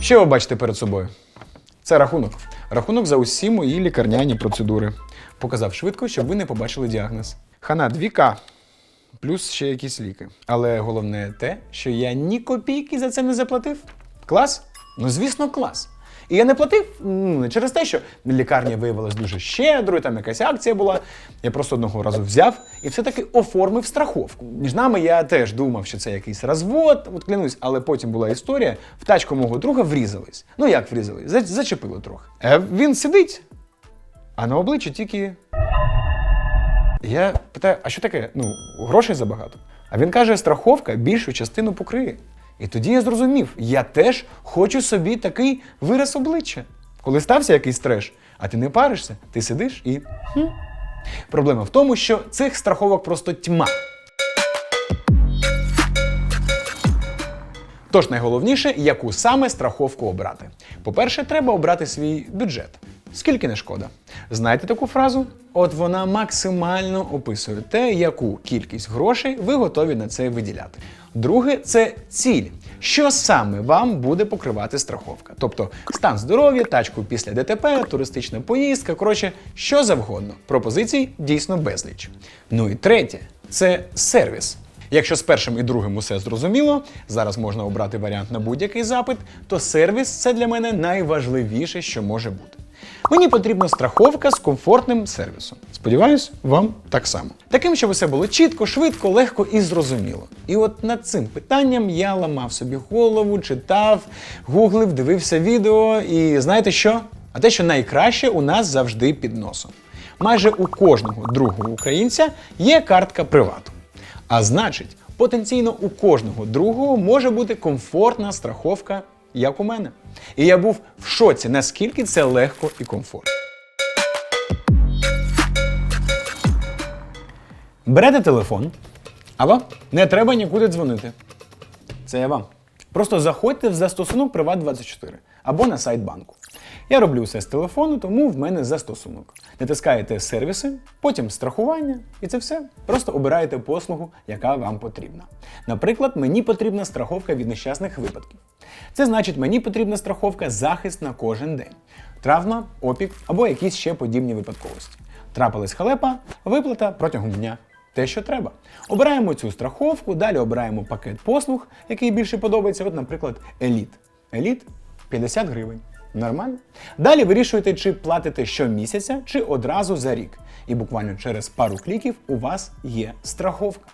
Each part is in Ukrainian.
Що ви бачите перед собою? Це рахунок. Рахунок за усі мої лікарняні процедури. Показав швидко, щоб ви не побачили діагноз. Хана 2К. Плюс ще якісь ліки. Але головне те, що я ні копійки за це не заплатив. Клас? Ну, звісно, клас. І я не платив ну, не через те, що лікарня виявилась дуже щедрою, там якась акція була. Я просто одного разу взяв і все-таки оформив страховку. Між нами я теж думав, що це якийсь розвод, от клянусь, але потім була історія, в тачку мого друга врізались. Ну як врізались? Зачепили трохи. Е, він сидить, а на обличчі тільки я питаю, а що таке? Ну, грошей забагато. А він каже, страховка більшу частину покриє. І тоді я зрозумів, я теж хочу собі такий вираз обличчя. Коли стався якийсь треш, а ти не паришся, ти сидиш і. Хм. Проблема в тому, що цих страховок просто тьма. Тож найголовніше, яку саме страховку обрати. По-перше, треба обрати свій бюджет. Скільки не шкода. Знаєте таку фразу? От вона максимально описує те, яку кількість грошей ви готові на це виділяти. Друге це ціль. Що саме вам буде покривати страховка? Тобто стан здоров'я, тачку після ДТП, туристична поїздка, коротше, що завгодно. Пропозицій дійсно безліч. Ну і третє це сервіс. Якщо з першим і другим усе зрозуміло, зараз можна обрати варіант на будь-який запит, то сервіс це для мене найважливіше, що може бути. Мені потрібна страховка з комфортним сервісом. Сподіваюсь, вам так само. Таким, щоб усе було чітко, швидко, легко і зрозуміло. І от над цим питанням я ламав собі голову, читав, гуглив, дивився відео. І знаєте що? А те, що найкраще у нас завжди під носом. Майже у кожного другого українця є картка привату. А значить, потенційно у кожного другого може бути комфортна страховка, як у мене. І я був в шоці, наскільки це легко і комфортно. Берете телефон. Алло, не треба нікуди дзвонити. Це я вам. Просто заходьте в застосунок Приват24 або на сайт банку. Я роблю все з телефону, тому в мене застосунок. Натискаєте сервіси, потім страхування, і це все. Просто обираєте послугу, яка вам потрібна. Наприклад, мені потрібна страховка від нещасних випадків. Це значить, мені потрібна страховка захист на кожен день. Травма, опік або якісь ще подібні випадковості. Трапилась халепа, виплата протягом дня. Те, що треба. Обираємо цю страховку, далі обираємо пакет послуг, який більше подобається. От, наприклад, еліт. Еліт 50 гривень. Нормально? Далі вирішуєте, чи платите щомісяця, чи одразу за рік. І буквально через пару кліків у вас є страховка.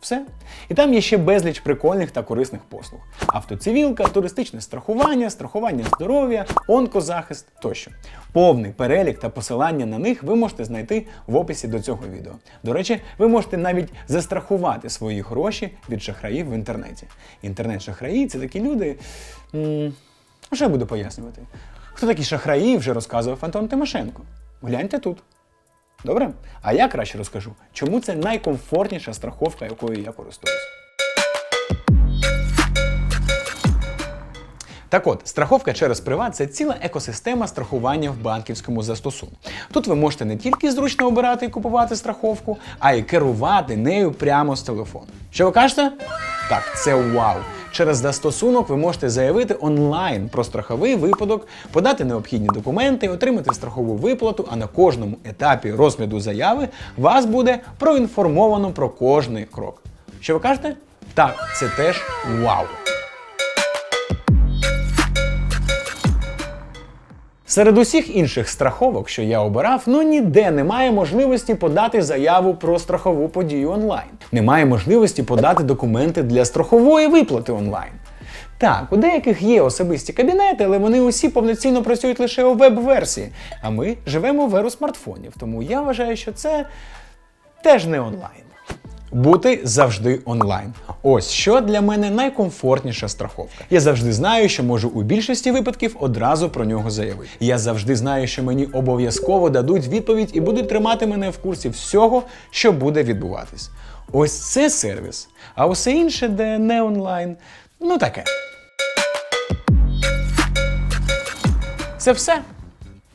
Все. І там є ще безліч прикольних та корисних послуг: автоцивілка, туристичне страхування, страхування здоров'я, онкозахист тощо. Повний перелік та посилання на них ви можете знайти в описі до цього відео. До речі, ви можете навіть застрахувати свої гроші від шахраїв в інтернеті. Інтернет-шахраї це такі люди. м, Ну, що я буду пояснювати? Хто такі шахраї, вже розказував Антон Тимошенко. Гляньте тут. Добре? А я краще розкажу, чому це найкомфортніша страховка, якою я користуюсь. Так от, страховка через приват це ціла екосистема страхування в банківському застосунку. Тут ви можете не тільки зручно обирати і купувати страховку, а й керувати нею прямо з телефону. Що ви кажете? Так, це вау! Через застосунок ви можете заявити онлайн про страховий випадок, подати необхідні документи, отримати страхову виплату, а на кожному етапі розгляду заяви вас буде проінформовано про кожний крок. Що ви кажете? Так, це теж вау! Серед усіх інших страховок, що я обирав, ну ніде немає можливості подати заяву про страхову подію онлайн. Немає можливості подати документи для страхової виплати онлайн. Так, у деяких є особисті кабінети, але вони усі повноцінно працюють лише у веб-версії. А ми живемо в еру смартфонів, тому я вважаю, що це теж не онлайн. Бути завжди онлайн. Ось що для мене найкомфортніша страховка. Я завжди знаю, що можу у більшості випадків одразу про нього заявити. Я завжди знаю, що мені обов'язково дадуть відповідь і будуть тримати мене в курсі всього, що буде відбуватись. Ось це сервіс. А усе інше, де не онлайн, ну таке. Це все.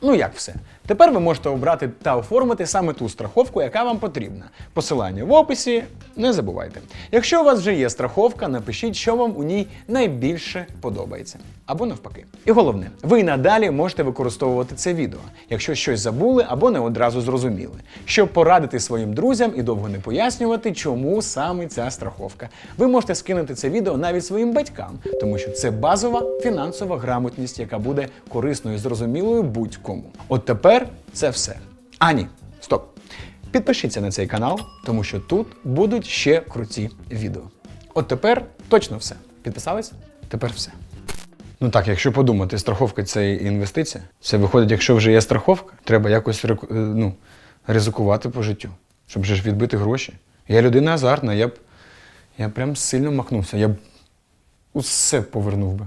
Ну як все? Тепер ви можете обрати та оформити саме ту страховку, яка вам потрібна. Посилання в описі, не забувайте. Якщо у вас вже є страховка, напишіть, що вам у ній найбільше подобається. Або навпаки. І головне, ви надалі можете використовувати це відео, якщо щось забули або не одразу зрозуміли, щоб порадити своїм друзям і довго не пояснювати, чому саме ця страховка. Ви можете скинути це відео навіть своїм батькам, тому що це базова фінансова грамотність, яка буде корисною і зрозумілою будь-кому. От тепер це все. А ні, стоп. Підпишіться на цей канал, тому що тут будуть ще круті відео. От тепер точно все. Підписались? Тепер все. Ну так, якщо подумати, страховка це інвестиція. Це виходить, якщо вже є страховка, треба якось е, ну, ризикувати по життю, щоб же ж відбити гроші. Я людина азартна, я б я прям сильно махнувся, я б усе повернув би.